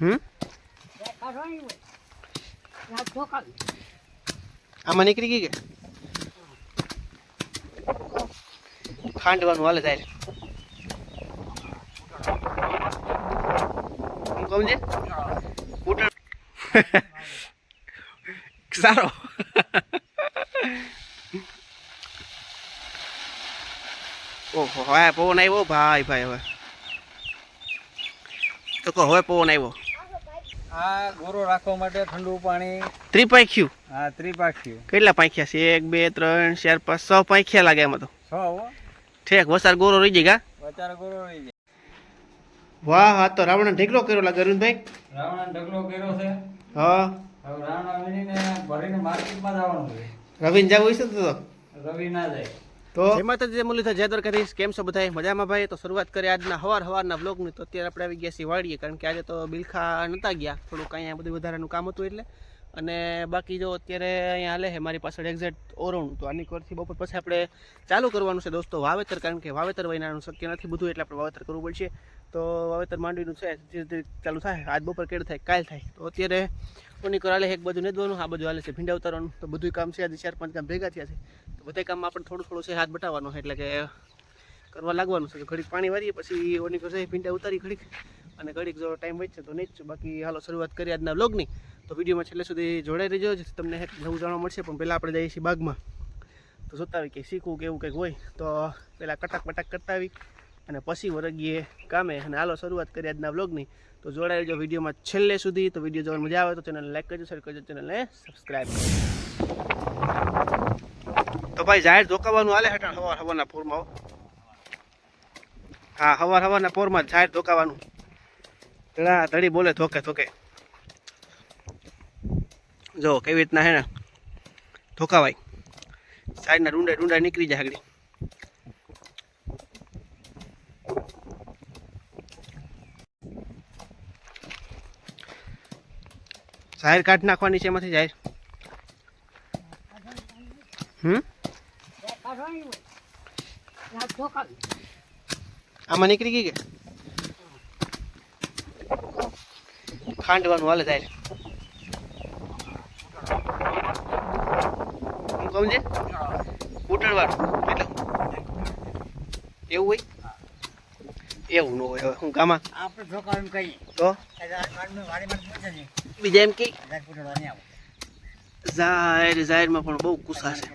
હમ? આમાં નીકળી ગઈ કે? ખાંડવાનું હાલે થાય છે? ઉટણ સારો. ઓહો હવે પવન આવ્યો? ભાઈ ભાઈ હવે. તો કહો હવે પવન આવ્યો? આ ગોરો રાખવા માટે ઠંડુ પાણી. ત્રિપાખ્યું? હા ત્રિપાખ્યું. કેટલા પાંખ્યા છે? એક બે ત્રણ ચાર પાંચ છ પાંખ્યા લાગે એમાં તો. છ ઠેક વસાર ગોરો રહી જાય બચારા ગોરો રહી જાય. વાહ હા તો રાવણ ઢગલો કર્યો લાગે અરુણભાઈ. રાવણ ઢગલો કર્યો છે. હા. રાવણ ભરીને માર્કેટમાં જવાનું છે. રવિન જવું છે તો. રવિ ના જાય. તો જય માતાજી મુરલીધર, જય દ્વારકાધીશ. કેમ છો બધા મજામાં ભાઈ? તો શરૂઆત કરીએ આજના હવાર હવારના બ્લોગની તો અત્યારે આપણે આવી ગયા છીએ વાળીએ કારણ કે આજે તો બિલખા નહોતા ગયા. થોડુંક અહીંયા બધું વધારાનું કામ હતું એટલે. અને બાકી જો અત્યારે અહીંયા હાલે છે મારી પાછળ એક્ઝેક્ટ ઓરણું. તો આની કોરથી બપોર પછી આપણે ચાલુ કરવાનું છે દોસ્તો વાવેતર, કારણ કે વાવેતર વયનાનું શક્ય નથી બધું, એટલે આપણે વાવેતર કરવું પડશે. તો વાવેતર માંડવીનું છે ધીરે ધીરે ચાલુ થાય, આજ બપોર કેળ થાય, કાલ થાય. તો અત્યારે કોની કરાલે એક બધું નેદવાનું, આ બધું હાલે છે, ભીંડા ઉતારવાનું. તો બધું કામ છે, આજે ચાર પાંચ કામ ભેગા થયા છે. બધા કામમાં આપણે થોડું થોડું છે, હાથ બટાવવાનો એટલે કે કરવા લાગવાનું છે. ઘડીક પાણી વારીએ, પછી ઓની કરશે ભીંડા ઉતારી ઘડીક. અને ઘડીક જો ટાઈમ વધશે તો નહીં જ બાકી હાલો શરૂઆત કરી આજના બ્લોગની તો વિડીયોમાં છેલ્લે સુધી જોડાઈ રહેજો, જેથી તમને નવું જાણવા મળશે. પણ પહેલાં આપણે જઈએ છીએ બાગમાં. તો જોતા આવી કે શીખવું કે એવું કંઈક હોય, તો પહેલાં કટાક બટાક કરતા આવી અને પછી વરગીએ કામે. અને હાલો શરૂઆત કરી આજના વ્લોગની. તો જોડાઈ રહેજો વિડીયોમાં છેલ્લે સુધી. તો વીડિયો જોવાની મજા આવે તો ચેનલને લાઈક કરજો શેર કરજો, ચેનલને સબસ્ક્રાઈબ કરજો. તો ભાઈ જાહેર ધોકાવાનું હાલે હેઠળ હવાર હવાના પોરમાં હો. હવાર હવાના પોરમાં જાહેર ધોકાવાનું. ધડા, ધડી બોલે ધોકે ધોકે. જો, કેવી રીતના હે ને? ધોકાવાય. સાઈડના ડુંડા ડુંડા નીકળી જાય આગળ. જાહેર કાઢ નાખવાની છે એમાંથી જાહેર. હમ કાઢવાની હોય ત્યાં ઠોકાવી આમાં નીકળી ગઈ કે? ખાંડવાનું હાલે થાય હું કહું છે ઉટણવાનું એવું હોય? એવું ન હોય હું કામાં આપણે ઠોકાવી કહીએ. તો? બીજા એમ કે? જાહેર જાહેરમાં પણ બહુ ગુસ્સા છે.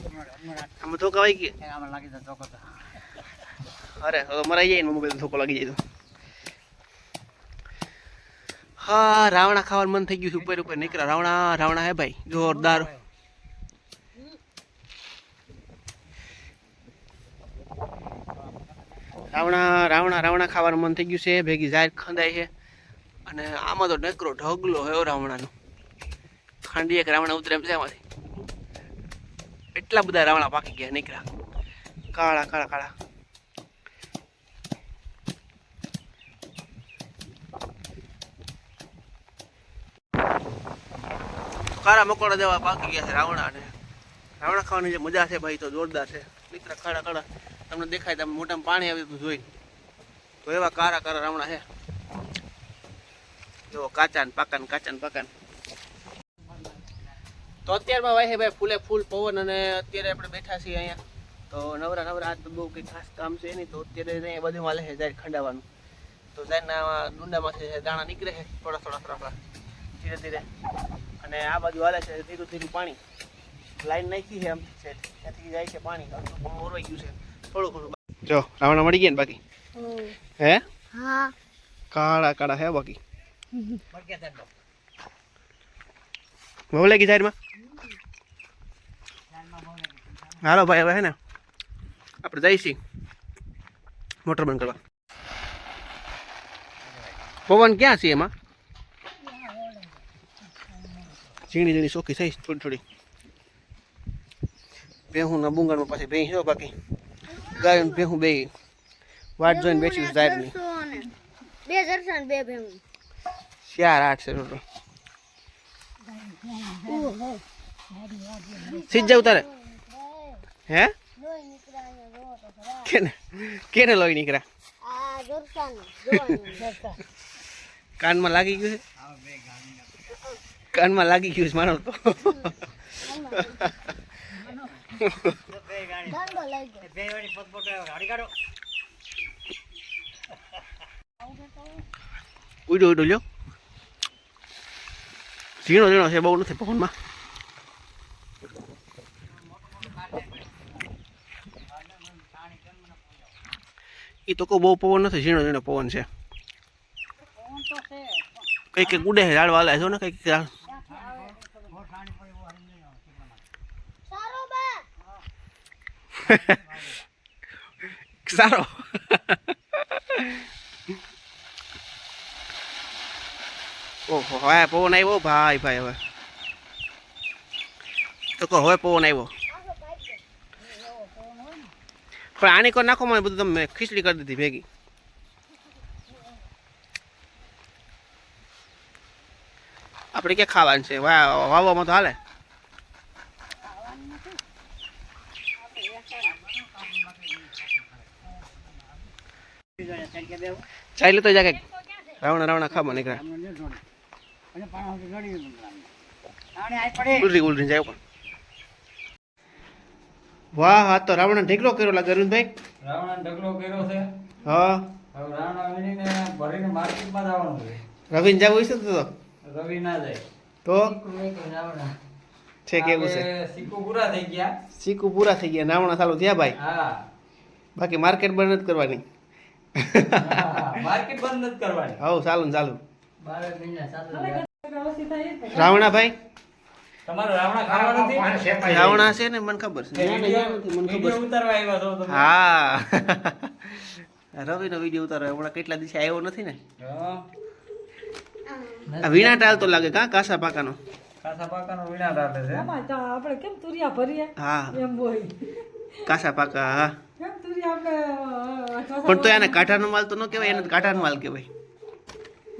આમાં ધોકા વાઈ ગઈ આમાં લાગી જાય તો. અરે હવે મરાઈ જાય ને મોબાઈલ ધોકો લાગી જાય તો. હા રાવણા ખાવાનું મન થઈ ગયું છે ઉપર ઉપર. નીકળ્યા રાવણા રાવણા હે ભાઈ. જોરદાર. રાવણા રાવણા રાવણા ખાવાનું મન થઈ ગયું છે. ભેગી જાહેર ખંદાય છે. અને આમાં તો નકરો ઢગલો હયો રાવણાનો. ખાંડી એક રાવણા ઉતરે એમ છે એમાંથી એટલા બધા રાવણા પાકી ગયા, નીકળ્યા. કાળા કાળા કાળા. કાળા મકોડા દેવા પાકી ગયા છે રાવણા ને રાવણા ખાવાની જે મજા છે ભાઈ, તો જોરદાર છે. નીકળા કાળા કાળા. તમને દેખાય તમે મોટામાં પાણી આવી જોઈ. તો એવા કાળા કાળા રાવણા છે. જો કાચા ને પાકા ને કાચા ને પાકા તો અત્યારમાં છે ભાઈ ફૂલે ફૂલ પવન અને અત્યારે આપણે બેઠા છીએ અહીંયા. તો નવરા નવરા આ તો બહુ કંઈ ખાસ કામ છે નહીં. તો અત્યારે અહીંયા બધું માલે છે જાય ખંડાવાનું. તો જાયના ડુંડામાંથી દાણા નીકળે છે થોડા થોડા થોડા ધીરે ધીરે. અને આ બાજુ હાલે છે ધીરું ધીરું પાણી. લાઈન નાખી છે આમ છે. ત્યાંથી જાય છે પાણી. ઓરવાઈ ગયું છે. થોડું ઘણું જો રાવણા મળી ગયા ને બાકી? હે? હા. કાળા કાળા હે બાકી. બહુ લાગી સાઈડમાં? હાલો ભાઈ હવે હે ને આપણે જઈશી. મોટર બંધ કરવા. પવન ક્યાં છે એમાં? ઝીણી ઝીણી સોખી થઈ થોડી થોડી. ભેહુંના બુંગરમાં પાસે ભેંસ જો બાકી. ગાય ને ભેહું બે. વાટ જોઈને બેસી સાહેબની બે ને બે ભેગું ચાર આઠ છે ટોટલ સીજ જાવ તારે હે? કેને કેને લોહી નીકળ્યા? કાનમાં લાગી ગયું છે? કાનમાં લાગી ગયું છે મારો તો. ઉડો ઉડો, લ્યો. ઝીણો ઝીણો છે બહુ નથી પવનમાં એ તો કોઈ બહુ પવન નથી ઝીણો ઝીણો પવન છે કંઈક કંઈક ઉડે છે ઝાડવા હાલે છે ને કંઈક ઝાડ સારો બા સારો ઓહો, હવે પવન આવ્યો? ભાઈ ભાઈ, હવે. તો કહો, હવે પવન આવ્યો? પણ આની કોઈ નાખો મને બધું, તમે ખીચડી કરી દીધી ભેગી. આપણે ક્યાં ખાવાનું છે? વાવવામાં તો હાલે. ચાલી તો જાગે રાવણા રાવણા ખાવા નીકળ્યા. વાહ હા તો રાવણ ઢેકલો કર્યો લાગે અરવિંદભાઈ રાવણ ઢગલો કર્યો છે. હા. હવે રાવણા વીણીને ભરીને માર્કેટમાં જવાનું છે. રવિન જવું છે તો રવિ ના જાય. તો? છે કેવું છે? આપણે પૂરા થઈ ગયા. શીખું પૂરા થઈ ગયા નાવણા ચાલુ થયા ભાઈ. હા. બાકી માર્કેટ બંધ નથી કરવાની. માર્કેટ બંધ નથી કરવાની. હવ ચાલુ ચાલુ. બારે મહિના ચાલુ રાવણા ભાઈ રાવણા ખાવા નથી? રાવણા છે ને મને ખબર છે. મને ખબર વીડિયો ઉતારવા આવ્યા છો છે તમે? હા. રવિનો વીડિયો ઉતારો હમણાં કેટલા દિવસે આવ્યો નથી ને? હા. ટાલ તો લાગે કા કાસા પાકાનો? કાસા પાકાનો વીણા ડાલે છે. આપણે કેમ તુરિયા ભરીએ? હા. એમ કાસા પાકા હા. કેમ તુરિયા આપણે પણ તો એને કાંઠાનો માલ તો ન કહેવાય એને કાંઠાનો માલ કહેવાય.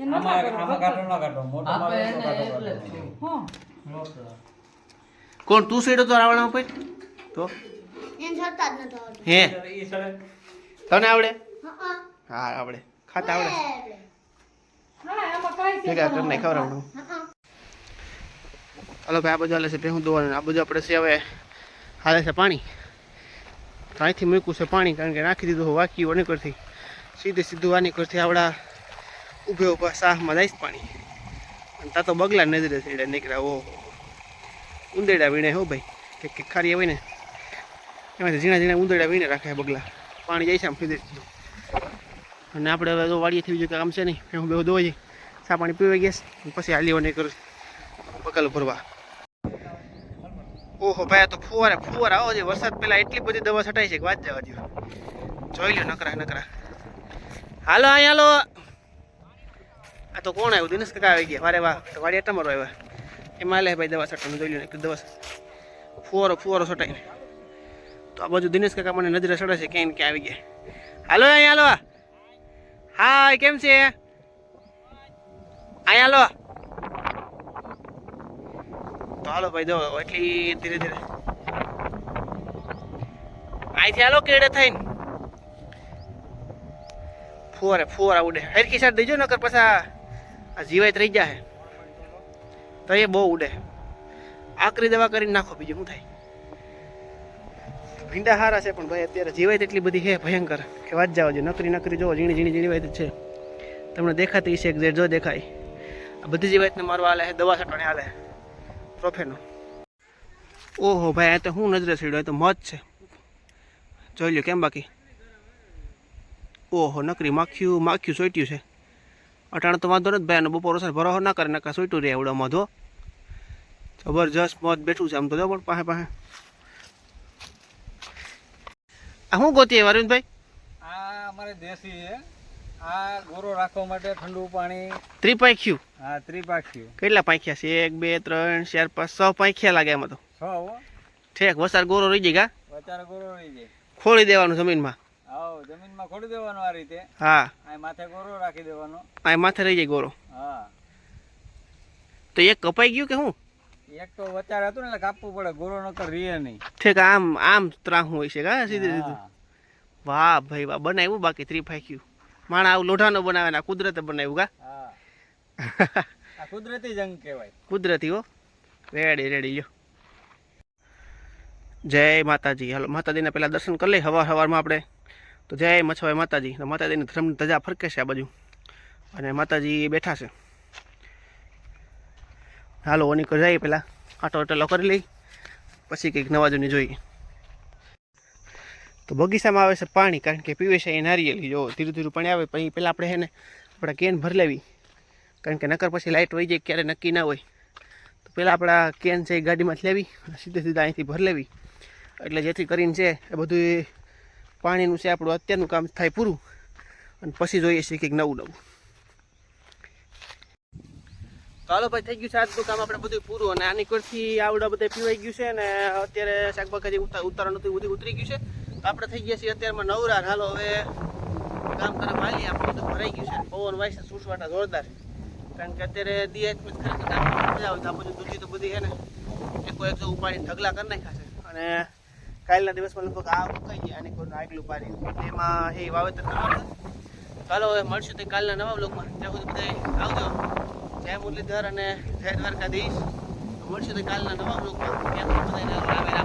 આમાં આમાં કાઢો ના કાઢો મોટો માલ કાઢો કાઢો. કોણ તું સેડો તો રાવણા ઉપર તો? એને સરતા જ નતો આવડતું. હે? તને આવડે? હા હા. આવડે. ખાતા આવડે? હા આમાં કાંઈ છે ભેગા કરી નાખ ખવડાવવાનું હાલો ભાઈ આ બધું હાલે છે ભેહું દોવાનું આ બધું આપણે છે હવે હાલે છે પાણી. અહીંથી મૂક્યું છે પાણી કારણ કે નાખી દીધું વાકી વનીકરથી સીધે સીધું વાનીકરથી આવડા ઊભે ઊભા શાહમાં જાય પાણી. અને તા તો બગલા નજરે છે નીકળ્યા ઓ ઉંદેડા વીણે હો ભાઈ. કે કે ખારી હોય ને એમાંથી ઝીણા ઝીણા ઉંદેડા વીણે રાખે બગલા. પાણી જાય છે આમ ફીધે અને આપણે હવે તો વાડીએથી બીજું આમ છે નહીં. હું બે દોવા સા પાણી પીવાઈ ગયા પછી હાલીઓ નહીં કરું. બકાલો ભરવા. ઓહો ભાઈ તો ફુવારે, ફુવારા. આવો છે વરસાદ પહેલા એટલી બધી દવા છટાઈ છે કે વાત જવા દો જોઈ લો નકરા નકરા. હાલો અહીં હાલો. આ તો કોણ આવ્યું? દિનેશ કાકા આવી ગયા. વારે વાહ તો વાડી તમારો આવ્યા. એમાં લે ભાઈ દવા છટાને જોઈ લો ને દવા ફુવારો ફુવારો છટાઈને. તો આ બાજુ દિનેશ કાકા મને નજરે ચડે છે, ક્યાંય ક્યાં આવી ગયા. હાલો અહીં હાલો. હાય, કેમ છે? અહીંયા હાલો. તો હાલો ભાઈ દો એટલી ધીરે ધીરે. અહીંથી હાલો, કેડે થઈને. ફુવારે ફુવારા ઉડે. હરકી સાઈડ દેજો, નકર પછી આ જીવાય રહી જાય તો એ બહુ ઉડે. આકરી દવા કરીને નાખો બીજું શું થાય? ભીંડા હારા છે પણ ભાઈ અત્યારે જીવાય એટલી બધી છે, ભયંકર. કે વાત જાવ જો નકરી નકરી જો ઝીણી ઝીણી ઝીણી વાય છે. તમને દેખાતી છે એક્ઝેટ જો દેખાય. આ બધી જીવાતને મારવા આલે છે, દવા છટવાને હાલે પ્રોફેનો. ઓહો ભાઈ, આ તો હું નજરે સીડ્યો તો મત છે. જોઈ લ્યો, કેમ બાકી? ઓહો, નકરી માખ્યું માખ્યું સોટ્યું છે. અટાણે તો વાંધો નથી ભાઈ અને બપોર સર ભરો ના કરે નકા સોટ્યું રહે એવડો મધો જબરજસ્ત મત બેઠું છે આમ તો જો પણ પાસે પાસે આ શું ગોતી અરવિંદભાઈ આ અમારે દેશી છે. આ ગોરો રાખવા માટે ઠંડુ પાણી. ત્રિપાખ્યું આ ત્રિપાખ્યું કેટલા પાંખ્યા છે? એક બે ત્રણ ચાર પાંચ છ પાંખ્યા લાગે એમાં તો. છ હો. ઠેક વસાર ગોરો રહી જાય ગા વસાર ગોરો રહી જાય. ખોળી દેવાનું જમીનમાં. આવો જમીનમાં ખોડી દેવાનું આ રીતે. હા. આ માથે ગોરો રાખી દેવાનો. આ માથે રહી જાય ગોરો. હા. તો એક કપાઈ ગયું કે હું? એક તો વચાર હતું ને એટલે કાપવું પડે. ગોરો નકર રીએ નહીં. ઠીક આમ આમ ત્રાહું હોય છે કા સીધી સીધું વાહ ભાઈ વાહ બનાવ્યું બાકી ત્રિપાખ્યું માણા આવું લોઢાનો બનાવે ને કુદરતે બનાવ્યું કા? આ કુદરતી જંગ કહેવાય. કુદરતી હો. રેડી રેડી લ્યો. જય માતાજી. હાલો માતાજીના પહેલાં દર્શન કરી લઈએ. હવાર હવારમાં આપણે તો જય મછવાય માતાજી. તો માતાજીની ધર્મની ધજા ફરકે છે આ બાજુ. અને માતાજી બેઠા છે. હાલો, ઓની કરી જઈએ પહેલાં. આટો અટેલો કરી લઈ. પછી કંઈક નવાજોની જોઈએ. તો બગીચામાં આવે છે પાણી, કારણ કે પીવે છે એ નારિયેલી જો ધીરું ધીરું પાણી આવે, પછી પહેલાં આપણે એને આપણે કેન ભરી લેવી. કારણ કે નકર પછી લાઇટ વહી જાય, ક્યારે નક્કી ના હોય. તો પહેલાં આપણા કેન છે એ ગાડીમાંથી લેવી સીધે સીધા અહીંથી ભરી લેવી. એટલે જેથી કરીને છે એ બધું પાણીનું છે આપણું અત્યારનું કામ થાય પૂરું. અને પછી જોઈએ છીએ કંઈક નવું નવું. ચાલો ભાઈ, થઈ ગયું છે આજનું કામ. આપણે બધું પૂરું અને આની કરથી આવડા બધા પીવાઈ ગયું છે અને અત્યારે શાકભાજી ઉતાર ઉતારવાનું હતું બધું ઉતરી ગયું છે. તો આપણે થઈ ગયા છીએ અત્યારમાં નવરા હાલો, હવે કામ કરવા હાલી આપણું બધું ભરાઈ ગયું છે. પવન વાય છે, સૂસવાટા જોરદાર. કારણ કે અત્યારે દિયાતમાં ખરેખર મજા આવે. તો આ બધું દૂધી તો બધી છે ને, એકો એક જો ઉપાડીને ઢગલા કરી નાખ્યા છે. અને કાલના દિવસમાં લગભગ આ ઉકાઈ ગયા અને કોઈ આગલું પાડી એમાં એ વાવેતર કરવાનું ચાલો હવે મળશું તે કાલના નવા બ્લોકમાં ત્યાં સુધી બધા આવજો. જય મુરલીધર અને જય દ્વારકાધીશ. મળશું તે કાલના નવા બ્લોકમાં ત્યાં બધાને રામ.